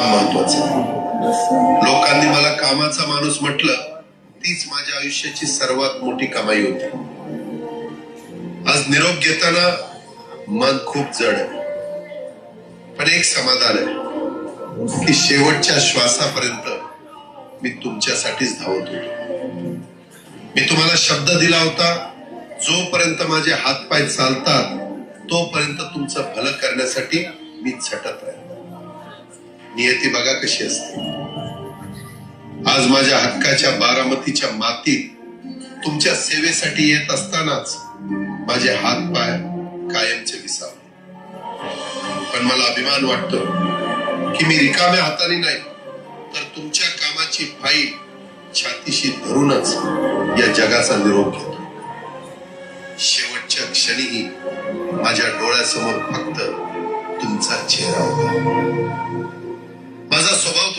काम महत्वाचं लोकांनी मला कामाचा माणूस म्हटलं तीच माझ्या आयुष्याची सर्वात मोठी कमाई होती. आज निरोप घेताना मन खूप जड आहे. पण एक समाधान आहे की शेवटच्या श्वासापर्यंत मी तुमच्यासाठीच धावत होतो. मी तुम्हाला शब्द दिला होता जोपर्यंत माझे हातपाय चालतात तोपर्यंत तुमचं भलं करण्यासाठी मी झटत राहील नियती बघा कशी असते. आज माझ्या हक्काच्या बारामतीच्या मातीत तुमच्या सेवेसाठी येत असतानाच माझे हात पाय कायमचे विसावले. पण मला अभिमान वाटतो की मी रिकाम्या हाताने नाही तर तुमच्या कामाची फाईल छातीशी धरूनच या जगाचा निरोप घेतो. शेवटच्या क्षणीही माझ्या डोळ्यासमोर फक्त तुमचा चेहरा होता.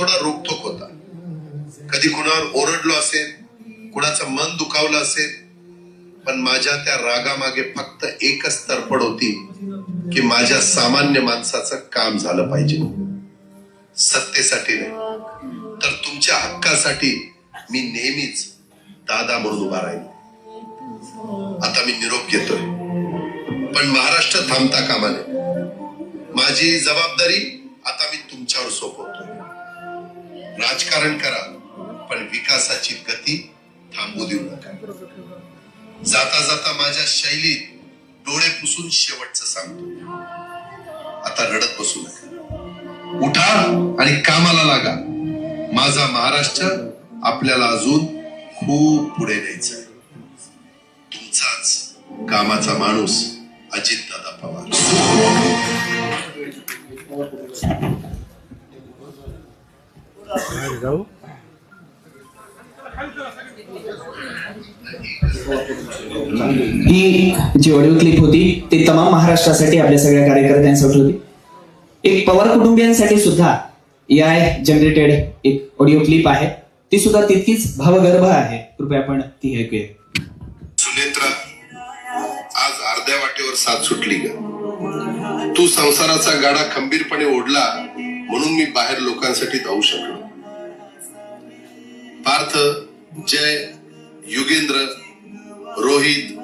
थोडा रोकटोक होता. कधी कुणावर ओरडलो असेल कुणाचं मन दुखावलं असेल पण माझ्या त्या रागामागे फक्त एकच तरफड होती की माझ्या सामान्य माणसाचं काम झालं पाहिजे. सत्तेसाठी नाही. तर तुमच्या हक्कासाठी मी नेहमीच दादा म्हणून उभा राहील आता मी निरोप घेतोय. पण महाराष्ट्र थांबता कामा नये. माझी जबाबदारी आता मी तुमच्यावर सोपवतो. राजकारण करा पण विकासाची गती थांबू देऊ नका. जाता जाता माझ्या शैलीत डोळे पुसून शेवटचं सांगतो. आता रडत बसू नका. उठा आणि कामाला लागा. माझा महाराष्ट्र आपल्याला अजून खूप पुढे न्यायचा आहे. तुमचाच कामाचा माणूस अजित दादा पवार. ही जी ऑडिओ क्लिप होती ती तमाम महाराष्ट्रासाठी आपल्या सगळ्या कार्यकर्त्यांसाठी होती. एक पवार कुटुंबियांसाठी सुद्धा आय जनरेटेड एक ऑडिओ क्लिप आहे. ती सुद्धा तितकीच भावगर्भ आहे. कृपया आपण ती ऐकूया. सुनेत्रा आज अर्ध्या वाटेवर साथ सुटली ग तू संसाराचा गाडा खंबीरपणे ओढला म्हणून मी बाहेर लोकांसाठी धावू शकलो. पार्थ जय युगेंद्र रोहित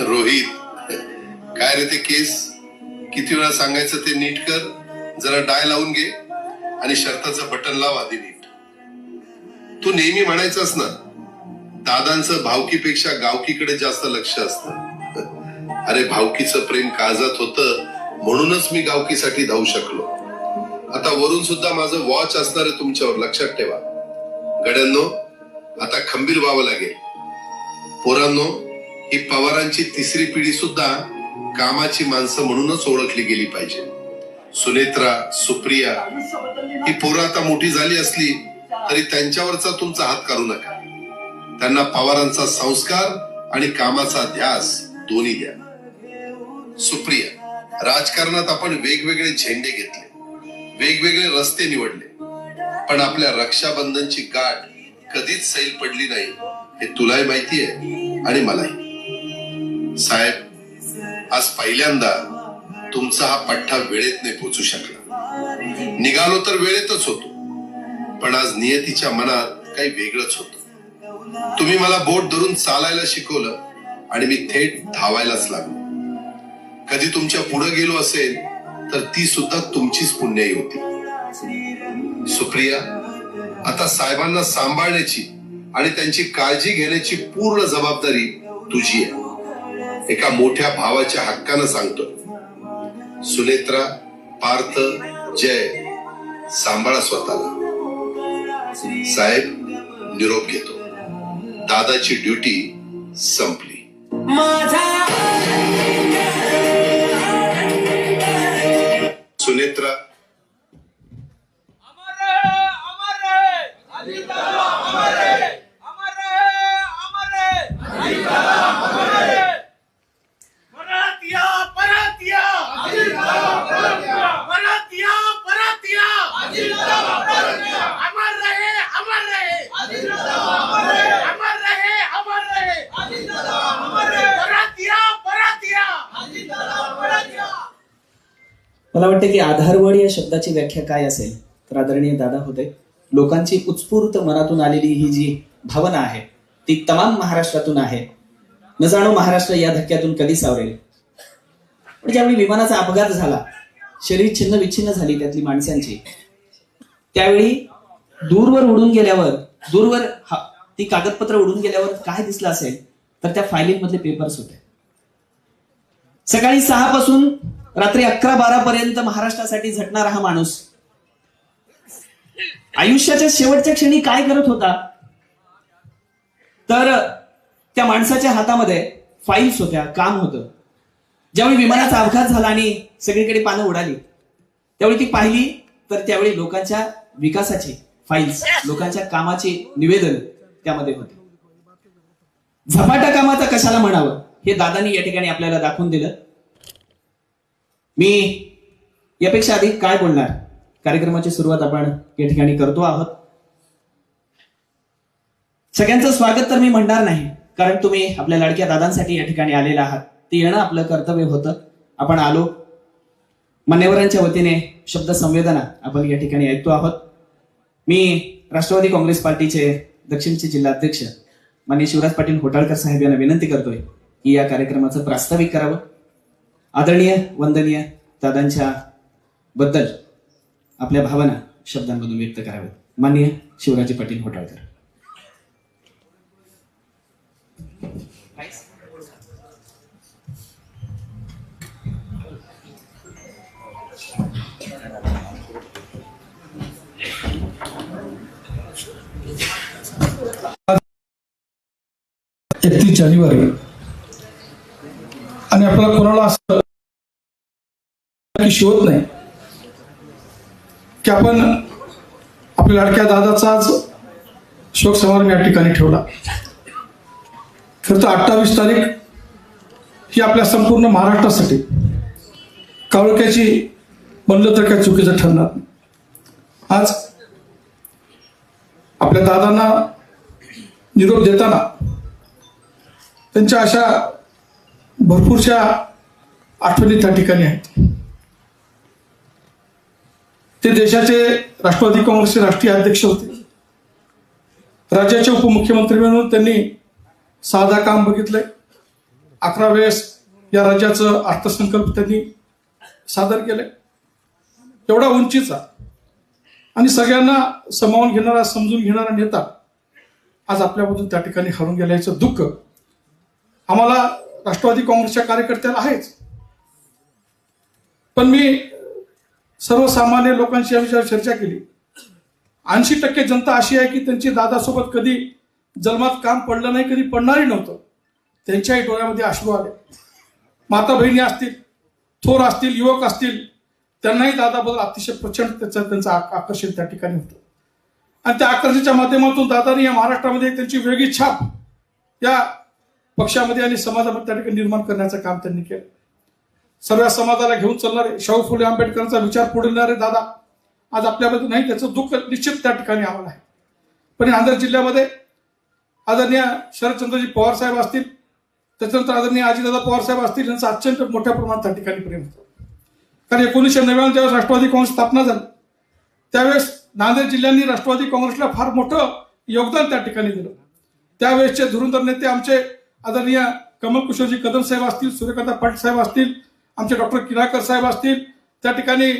रोहित. काय रे ते केस? किती वेळा सांगायचं ते नीट कर. जरा डाय लावून घे आणि शर्ताचं बटन लाव आधी नीट. तू नेहमी म्हणायचंस ना दादांचं भावकीपेक्षा गावकीकडे जास्त लक्ष असत. अरे भावकीचं प्रेम काळजात होत म्हणूनच मी गावकीसाठी धावू शकलो. आता वरून सुद्धा माझं वॉच असणार आहे तुमच्यावर लक्षात ठेवा. गड्यांनो आता खंबीर व्हावं लागेल. पोरांनो ही पवारांची तिसरी पिढी सुद्धा कामाची माणसं म्हणूनच ओळखली गेली पाहिजे. सुनेत्रा सुप्रिया ही पोरं आता मोठी झाली असली तरी त्यांच्यावरचा तुमचा हात काढू नका. त्यांना पवारांचा संस्कार आणि कामाचा ध्यास दोन्ही द्या. सुप्रिया राजकारणात आपण वेगवेगळे झेंडे घेतले. वेगवेगळे रस्ते निवडले. पण आपल्या रक्षाबंधनची गाठ कधीच सैल पडली नाही हे तुलाही माहिती आहे आणि मलाही. साहेब आज पहिल्यांदा तुमचा हा पठ्ठा वेळेत नाही पोचू शकला. निघालो तर वेळेतच होतो पण आज नियतीच्या मनात काही वेगळंच होतं. तुम्ही मला बोट धरून चालायला शिकवलं आणि मी थेट धावायलाच लागलो. कधी तुमच्यापुढे गेलो असेल तर ती सुद्धा तुमचीच पुण्याई होती. सुप्रिया आता साहेबांना सांभाळण्याची आणि त्यांची काळजी घेण्याची पूर्ण जबाबदारी तुझी आहे. एका मोठ्या भावाच्या हक्कानं सांगतो. सुनेत्रा पार्थ जय. सांभाळा स्वतःला. साहेब निरोप घेतो. दादाची ड्युटी संपली. मला वाटतं की आधारवड या शब्दाची व्याख्या काय असेल तर आदरणीय दादा होते. लोकांची उत्स्फूर्त मनातून आलेली ही जी भावना आहे ती तमाम महाराष्ट्रातून आहे. न जाणो महाराष्ट्र या धक्क्यातून कधी सावरेल. पण ज्यावेळी विमानाचा अपघात झाला शरीर छिन्न विच्छिन्न झाली त्यातली माणसांची त्यावेळी दूरवर उडून गेल्यावर दूरवर ती कागदपत्र उडून गेल्यावर काय दिसलं असेल तर त्या फायलिंग मधले पेपर्स होते. सकाळी सहा पासून रात्री अकरा बारा पर्यंत महाराष्ट्रासाठी झटणारा हा माणूस. आयुष्याच्या शेवटच्या क्षणी काय करत होता? तर त्या माणसाच्या हातामध्ये फाईल्स होत्या काम होतं. ज्यावेळी विमानाचा अपघात झाला आणि सगळीकडे पानं उडाली त्यावेळी ती पाहिली तर त्यावेळी लोकांच्या विकासाची फाईल्स लोकांच्या कामाचे निवेदन त्यामध्ये होते. झपाटा कामाचा कशाला म्हणावं? हे दादानी या ठिकाणी आपल्याला दाखवून दिलं. मी यापेक्षा अधिक काय बोलणार? कार्यक्रमाची सुरुवात आपण या ठिकाणी करतो आहोत. सगळ्यांचं स्वागत तर मी म्हणणार नाही कारण तुम्ही आपल्या लाडक्या दादांसाठी या ठिकाणी आलेला आहात. ते येणं आपलं कर्तव्य होतं. आपण आलो. मान्यवरांच्या वतीने शब्द संवेदना आपण या ठिकाणी ऐकतो आहोत. मी राष्ट्रवादी काँग्रेस पार्टीचे दक्षिणचे जिल्हाध्यक्ष माननीय शिवराज पाटील होटाळकर साहेब यांना विनंती करतोय की या कार्यक्रमाचं प्रास्ताविक करावं. आदरणीय वंदनीय दादांच्या बद्दल आपल्या भावना शब्दांमधून व्यक्त कराव्यात. माननीय शिवराजी पाटील होटाळकर एकतीस जानेवारी आपल्याला कोणाला असं की शिवत नाही. की आपण आपल्या लाडक्या दादाचाच शोक समारंभ या ठिकाणी ठेवला. खरं तर अठ्ठावीस तारीख ही आपल्या संपूर्ण महाराष्ट्रासाठी काळोख्याची बनलं तर काय चुकीचं ठरणार आज आपल्या दादांना निरोप देताना त्यांच्या अशा भरपूरशा आठवणी त्या ठिकाणी आहेत. ते देशाचे राष्ट्रवादी काँग्रेसचे राष्ट्रीय अध्यक्ष होते. राज्याचे उपमुख्यमंत्री म्हणून त्यांनी साधा काम बघितलंय. अकरा वेळेस या राज्याचं अर्थसंकल्प त्यांनी सादर केलंय. एवढा उंचीचा आणि सगळ्यांना समावून घेणारा समजून घेणारा नेता आज आपल्यामधून त्या ठिकाणी हरून गेल्याचं दुःख आम्हाला राष्ट्रवादी काँग्रेसच्या कार्यकर्त्याला आहेच. पण मी सर्वसामान्य लोकांशी या विषयावर चर्चा केली. ऐंशी टक्के जनता अशी आहे की त्यांची दादासोबत कधी जन्मात काम पडलं नाही कधी पडणारही नव्हतं. त्यांच्याही डोळ्यामध्ये अश्रू आले. माता बहिणी असतील थोर असतील युवक असतील त्यांनाही दादाबद्दल अतिशय प्रचंड त्याचं त्यांचं आक- आकर्षण त्या ठिकाणी होतं. आणि त्या आकर्षणाच्या माध्यमातून दादानी या महाराष्ट्रामध्ये त्यांची वेगळी छाप या पक्षामध्ये आणि समाजामध्ये त्या ठिकाणी निर्माण करण्याचं काम त्यांनी केलं. सर्व समाजाला घेऊन चालणारे शाहू फुले आंबेडकरांचा विचार पुढे दादा आज आपल्यामध्ये नाही त्याचं दुःख निश्चित त्या ठिकाणी आम्हाला आहे. पण नांदेड जिल्ह्यामध्ये आदरणीय शरदचंद्रजी पवार साहेब असतील त्याच्यानंतर आदरणीय आजीदादा पवार साहेब असतील यांचं अत्यंत मोठ्या प्रमाणात त्या ठिकाणी प्रेम होतं. कारण एकोणीसशे नव्याण्णव ज्यावेळेस राष्ट्रवादी काँग्रेस स्थापना झाली त्यावेळेस नांदेड जिल्ह्यांनी राष्ट्रवादी काँग्रेसला फार मोठं योगदान त्या ठिकाणी दिलं. त्यावेळेसचे धुरुंधर नेते आमचे आदरणीय कमल कुशोरजी कदम साहेब असतील सूर्यकांता पाटील साहेब असतील आमचे डॉक्टर किराकर साहेब असतील त्या ठिकाणी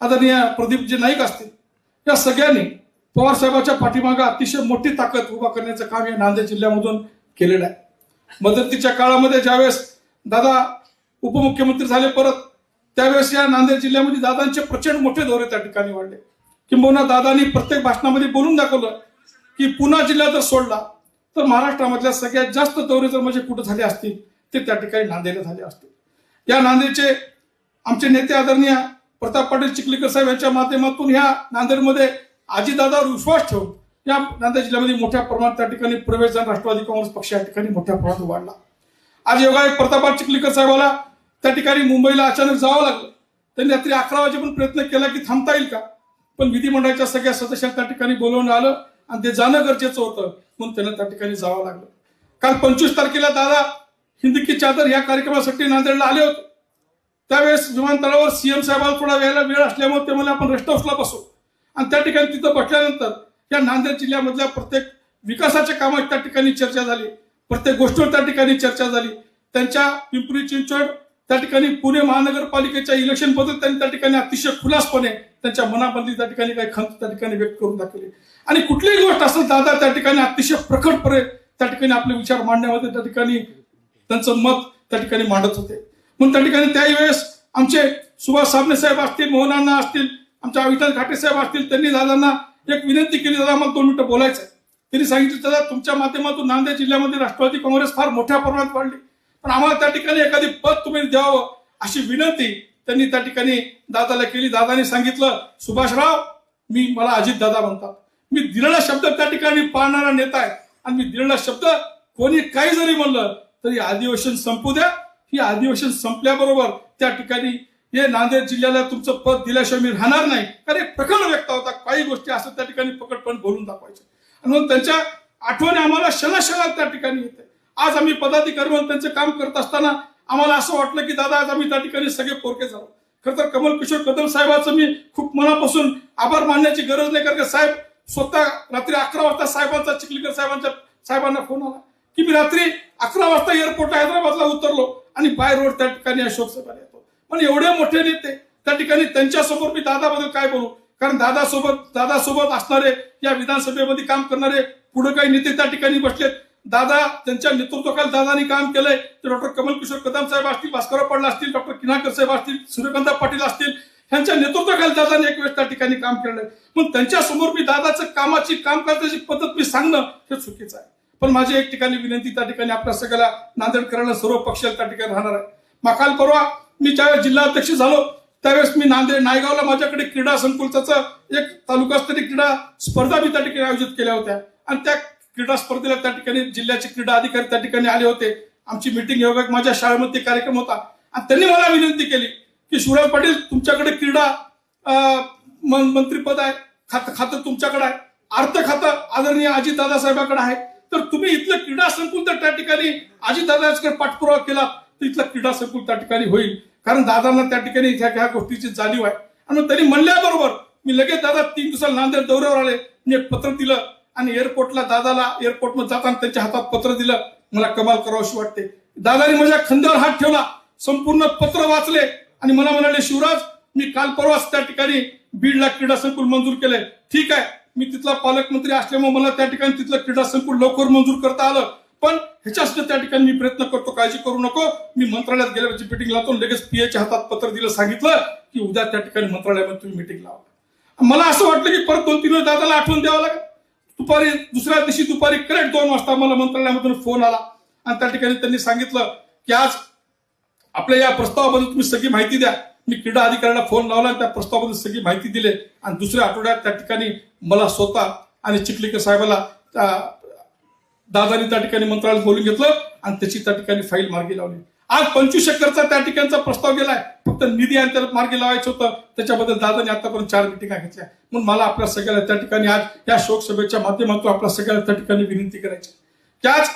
आदरणीय प्रदीपजी नाईक असतील या सगळ्यांनी पवार साहेबांच्या पाठीमागे अतिशय मोठी ताकद उभा करण्याचं काम या नांदेड जिल्ह्यामधून केलेलं आहे. मदतीच्या काळामध्ये ज्यावेळेस दादा उपमुख्यमंत्री झाले परत त्यावेळेस या नांदेड जिल्ह्यामध्ये दादांचे प्रचंड मोठे दौरे त्या ठिकाणी वाढले. किंबहुना दादांनी प्रत्येक भाषणामध्ये बोलून दाखवलं की पुन्हा जिल्हा जर सोडला तर महाराष्ट्रामधल्या सगळ्यात जास्त दौरे जर म्हणजे कुठं झाले असतील ते त्या ठिकाणी नांदेडला झाले असतील. या नांदेडचे आमचे नेते आदरणीय प्रताप पाटील चिखलीकर साहेब यांच्या माध्यमातून ह्या नांदेडमध्ये आजीदादावर विश्वास ठेवून या नांदेड जिल्ह्यामध्ये मोठ्या प्रमाणात त्या ठिकाणी प्रवेश झाला राष्ट्रवादी काँग्रेस पक्ष या ठिकाणी मोठ्या प्रमाणात वाढला. आज योगा प्रताप चिखलीकर साहेबाला त्या ठिकाणी मुंबईला अचानक जावं लागलं. त्यांनी रात्री अकरा वाजेपर्यंत प्रयत्न केला की थांबता येईल का? पण विधिमंडळाच्या सगळ्या सदस्यांना त्या ठिकाणी बोलवून आलं. आणि ते जाणं गरजेचं होतं म्हणून त्यांना त्या ठिकाणी जावं लागलं. काल पंचवीस तारखेला दादा हिंदी की चादर या कार्यक्रमासाठी नांदेडला आले होते. त्यावेळेस विमानतळावर सीएम साहेबांना थोडा वेळेला वेळ असल्यामुळे ते मला आपण रेस्ट हाऊसला बसू. आणि त्या ठिकाणी तिथं बसल्यानंतर या नांदेड जिल्ह्यामधल्या प्रत्येक विकासाच्या कामात त्या ठिकाणी चर्चा झाली. प्रत्येक गोष्टीवर त्या ठिकाणी चर्चा झाली. त्यांच्या पिंपरी चिंचवड त्या ठिकाणी पुणे महानगरपालिकेच्या इलेक्शनबद्दल त्यांनी त्या ठिकाणी अतिशय खुलासपणे त्यांच्या मनामध्ये त्या ठिकाणी काही खंत त्या ठिकाणी व्यक्त करून दाखवली. आणि कुठलीही गोष्ट असेल दादा त्या ठिकाणी अतिशय प्रकटपणे त्या ठिकाणी आपले विचार मांडण्यामध्ये त्या ठिकाणी त्यांचं मत त्या ठिकाणी मांडत होते. म्हणून त्या ठिकाणी त्याही वेळेस आमचे सुभाष साबणे साहेब असतील मोहनांना असतील आमच्या विठ्ठल घाटे साहेब असतील त्यांनी दादांना एक विनंती केली दादा मला दोन मिनिटं बोलायचं त्यांनी सांगितलं दादा तुमच्या माध्यमातून नांदेड जिल्ह्यामध्ये राष्ट्रवादी काँग्रेस फार मोठ्या प्रमाणात वाढली. पण आम्हाला त्या ठिकाणी एखादी पद तुम्ही द्यावं अशी विनंती त्यांनी त्या ठिकाणी दादाला केली. दादाने सांगितलं सुभाषराव मी मला अजित दादा म्हणतात. मी दिलेला शब्द त्या ठिकाणी पाळणारा नेता आहे. आणि मी दिलेला शब्द कोणी काही जरी म्हणलं तरी अधिवेशन संपू द्या. ही अधिवेशन संपल्याबरोबर त्या ठिकाणी हे नांदेड जिल्ह्याला तुमचं पद दिल्याशिवाय मी राहणार नाही. कारण एक प्रकरण व्यक्त होता. काही गोष्टी असं त्या ठिकाणी पकडपण बोलून दाखवायचे. आणि म्हणून त्यांच्या आठवणी आम्हाला क्षणाक्षणात त्या ठिकाणी येते. आज आम्ही पदाधिकारी म्हणून त्यांचं काम करत असताना आम्हाला असं वाटलं की दादा आज आम्ही त्या ठिकाणी सगळे पोरके झालो. खरं तर कमल किशोर कदम साहेबांचं मी खूप मनापासून आभार मानण्याची गरज नाही कारण का साहेब स्वतः रात्री अकरा वाजता साहेबांचा चिखलीकर साहेबांच्या साहेबांना फोन आला की मी रात्री अकरा वाजता एअरपोर्ट हैदराबादला उतरलो आणि बाय रोड त्या ठिकाणी अशोक सभा येतो. पण एवढे मोठे नेते त्या ठिकाणी त्यांच्यासमोर मी दादाबद्दल काय बोलू? कारण दादासोबत दादासोबत असणारे या विधानसभेमध्ये काम करणारे पुढे काही नेते त्या ठिकाणी बसलेत. दादा त्यांच्या नेतृत्वाखाली दादानी काम केलंय. ते डॉक्टर कमल किशोर कदम साहेब असतील भास्करराव पाटील असतील डॉक्टर किनाकर साहेब असतील सूर्यकांता पाटील असतील ह्यांच्या नेतृत्वाखाली दादाने एक वेळेस त्या ठिकाणी काम केलंय. पण त्यांच्यासमोर मी दादाचं कामाची काम करण्याची पद्धत मी सांगणं हे चुकीचं आहे. पण माझी एक ठिकाणी विनंती त्या ठिकाणी आपल्या सगळ्याला नांदेडकरांना सर्व पक्ष त्या ठिकाणी राहणार आहे. माकाल परवा मी ज्यावेळेस जिल्हा अध्यक्ष झालो त्यावेळेस मी नांदेड नायगावला माझ्याकडे क्रीडा संकुलचा एक तालुकास्तरीय क्रीडा स्पर्धा मी त्या ठिकाणी आयोजित केल्या होत्या. आणि त्या क्रीडा स्पर्धेला त्या ठिकाणी जिल्ह्याचे क्रीडा अधिकारी त्या ठिकाणी आले होते. आमची मिटिंग योगा माझ्या शाळेमध्ये कार्यक्रम होता. आणि त्यांनी मला विनंती केली की शिवराज पाटील तुमच्याकडे क्रीडा मंत्रीपद आहे. खातं खातं तुमच्याकडे आहे. अर्थ खातं आदरणीय अजित दादासाहेबांकडे आहे. तर तुम्ही इथलं क्रीडा संकुल तर त्या ठिकाणी अजित दादाकडे पाठपुरावा केला तर इथलं क्रीडा संकुल त्या ठिकाणी होईल. कारण दादांना त्या ठिकाणी ह्या ह्या गोष्टीची जाणीव आहे. आणि त्यांनी म्हणल्याबरोबर मी लगेच दादा तीन दिवसाला नांदेड दौऱ्यावर आले. मी एक पत्र दिलं. आणि एअरपोर्टला दादाला एअरपोर्टमध्ये जाताना त्यांच्या हातात पत्र दिलं. मला कमाल करावशी वाटते. दादाने माझ्या खंद्यावर हात ठेवला. संपूर्ण पत्र वाचले. आणि मला म्हणाले शिवराज मी काल परवाच त्या ठिकाणी बीडला क्रीडा संकुल मंजूर केले ठीक आहे. मी तिथला पालकमंत्री असल्यामुळे मला त्या ठिकाणी तिथलं क्रीडा संकुल लवकर मंजूर करता आलं. पण ह्याच्यासाठी त्या ठिकाणी मी प्रयत्न करतो. काळजी करू नको. मी मंत्रालयात गेल्यावरची मिटिंग लावतो लगेच पीएच्या हातात पत्र दिलं सांगितलं की उद्या त्या ठिकाणी मंत्रालयामध्ये तुम्ही मिटिंग लावा. मला असं वाटलं की परत दोन तीन दादाला आठवण द्यावं लागेल. दुपारी दुसऱ्या दिवशी दुपारी करेक्ट दोन वाजता मला मंत्रालयामधून फोन आला. आणि त्या ठिकाणी त्यांनी सांगितलं की आज आपल्या या प्रस्तावाबद्दल तुम्ही सगळी माहिती द्या. मी क्रीडा अधिकाऱ्याला फोन लावला आणि त्या प्रस्तावाबद्दल सगळी माहिती दिली. आणि दुसऱ्या आठवड्यात त्या ठिकाणी मला स्वतः आणि चिखलीकर साहेबाला त्या दादानी त्या ठिकाणी मंत्रालयात बोलून घेतलं आणि त्याची त्या ठिकाणी फाईल मार्गी लावली. आज पंचवीस एकरचा त्या ठिकाणचा प्रस्ताव गेलाय. फक्त निधी आणि त्याला मार्गी लावायचं होतं. त्याच्याबद्दल दादांनी आतापर्यंत चार मिटिंगा घेतल्या. म्हणून मला आपल्या सगळ्याला त्या ठिकाणी आज या शोकसभेच्या माध्यमातून आपल्या सगळ्याला त्या ठिकाणी विनंती करायची की आज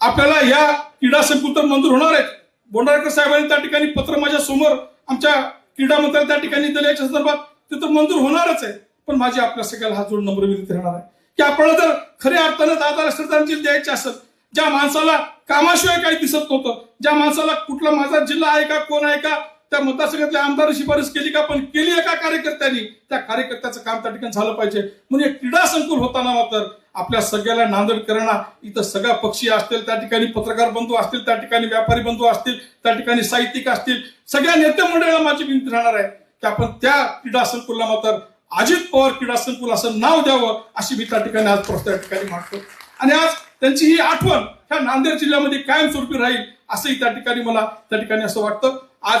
आपल्याला या क्रीडा संकुल मंजूर होणार आहेत. बोंडारकर साहेबांनी त्या ठिकाणी पत्र माझ्यासमोर आमच्या क्रीडा मंत्र्याला त्या ठिकाणी दिलं. याच्या संदर्भात ते तर मंजूर होणारच आहे. पण माझी आपल्या सगळ्याला हा जोडून नम्र विनंती राहणार आहे. की आपल्याला जर खऱ्या अर्थानं दादाला श्रद्धांजली द्यायची असेल ज्या माणसाला कामाशिवाय काही दिसत नव्हतं. ज्या माणसाला कुठला माझा जिल्हा आहे का कोण आहे का त्या मतदारसंघातल्या आमदार शिफारस केली का पण केली आहे का कार्यकर्त्यांनी त्या कार्यकर्त्याचं काम त्या ठिकाणी झालं पाहिजे. म्हणून एक क्रीडा संकुल होताना मात्र आपल्या सगळ्याला नांदेडकरांना इथं सगळ्या पक्षी असतील त्या ठिकाणी पत्रकार बंधू असतील त्या ठिकाणी व्यापारी बंधू असतील त्या ठिकाणी साहित्यिक असतील सगळ्या नेते मंडळाला माझी विनंती राहणार आहे की आपण त्या क्रीडा संकुलला मात्र अजित पवार क्रीडा संकुल असं नाव द्यावं अशी मी त्या ठिकाणी आज प्रश्न ठिकाणी मांडतो आणि आज त्यांची ही आठवण ह्या नांदेड जिल्ह्यामध्ये कायमस्वरूपी राहील असंही त्या ठिकाणी मला त्या ठिकाणी असं वाटतं. आज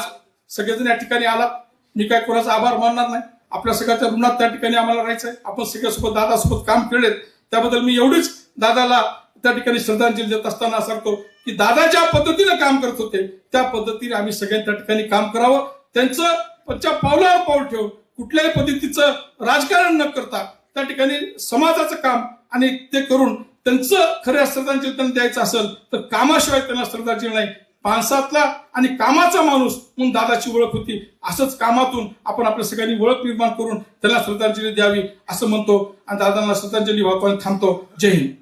सगळेजण या ठिकाणी आला. मी काय कोणाचा आभार मानणार नाही. आपल्या सगळ्याच्या ऋणात त्या ठिकाणी आम्हाला राहायचंय आपण सगळ्यासोबत दादासोबत काम केलेत त्याबद्दल मी एवढीच दादाला त्या ठिकाणी श्रद्धांजली देत असताना सांगतो की दादा ज्या पद्धतीनं काम करत होते त्या पद्धतीने आम्ही सगळ्यांनी त्या ठिकाणी काम करावं. त्यांचं त्यांच्या पावलावर पाऊल ठेवून कुठल्याही पद्धतीचं राजकारण न करता त्या ठिकाणी समाजाचं काम आणि ते करून त्यांचं खऱ्या श्रद्धांजली त्यांना द्यायचं असेल तर कामाशिवाय त्यांना श्रद्धांजली नाही. माणसातला आणि कामाचा माणूस म्हणून दादाची ओळख होती. असंच कामातून आपण आपल्या सगळ्यांनी ओळख निर्माण करून त्यांना श्रद्धांजली द्यावी असं म्हणतो. आणि दादांना श्रद्धांजली वाहतो आणि थांबतो. जय हिंद.